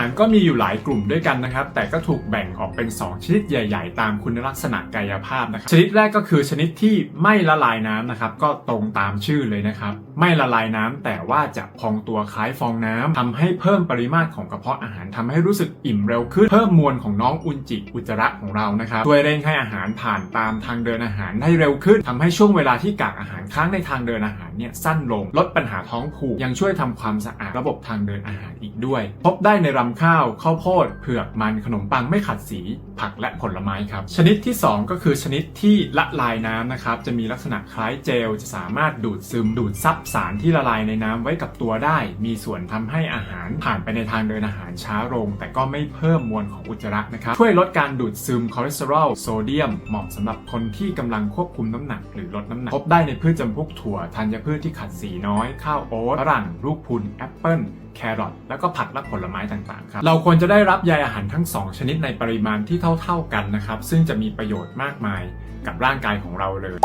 ารก็มีอยู่หลายกลุ่มด้วยกันนะครับ แต่ก็ถูกแบ่งออกเป็น 2 ชนิดใหญ่ ๆ ตามคุณลักษณะกายภาพนะครับ ชนิดแรกก็คือชนิดที่ไม่ละลายน้ำนะครับ ก็ตรงตามชื่อเลยนะครับ ไม่ละลายน้ำแต่ว่าจะพองตัวคล้ายฟองน้ำทำให้เพิ่มปริมาตรของกระเพาะอาหารทำให้รู้สึกอิ่มเร็วขึ้น เพิ่มมวลของน้องอุจจิอุจจาระของเรานะครับช่วยเร่งให้อาหารผ่านตามทางเดินอาหารได้เร็วขึ้นทำให้ช่วงเวลาที่กากอาหารค้างในทางเดินอาหาร เนี่ยสั้นลง ลดปัญหาท้องผูก ยังช่วยทำความสะอาดระบบทางเดินอาหารอีกด้วย พบได้ในรำข้าว ข้าวโพด เผือกมันขนมปังไม่ขัดสี ผักและผลไม้ครับ ชนิดที่ 2 ก็คือชนิดที่ละลายน้ำนะครับ จะมีลักษณะคล้ายเจล จะสามารถดูดซึม ดูดซับสารที่ละลายในน้ำไว้กับตัวได้ มีส่วนทำให้อาหารผ่านไปในทางเดินอาหารช้าลง แต่ก็ไม่เพิ่มมวลของอุจจาระนะครับ ช่วยลดการดูดซึมคอเลสเตอรอลโซเดียมเหมาะสำหรับคนที่กำลังควบคุมน้ำหนักหรือลดน้ำหนักพบได้ในพืชจำพวกถั่วธัญพืชที่ขัดสีน้อย ข้าวโอ๊ตฝรั่งลูกพุนแอปเปิ้ลแครอทแล้วก็ผักและผลไม้ต่างๆครับเราควรจะได้รับใยอาหารทั้ง 2 ชนิดในปริมาณที่เท่าๆกันนะครับ ซึ่งจะมีประโยชน์มากมายกับร่างกายของเราเลย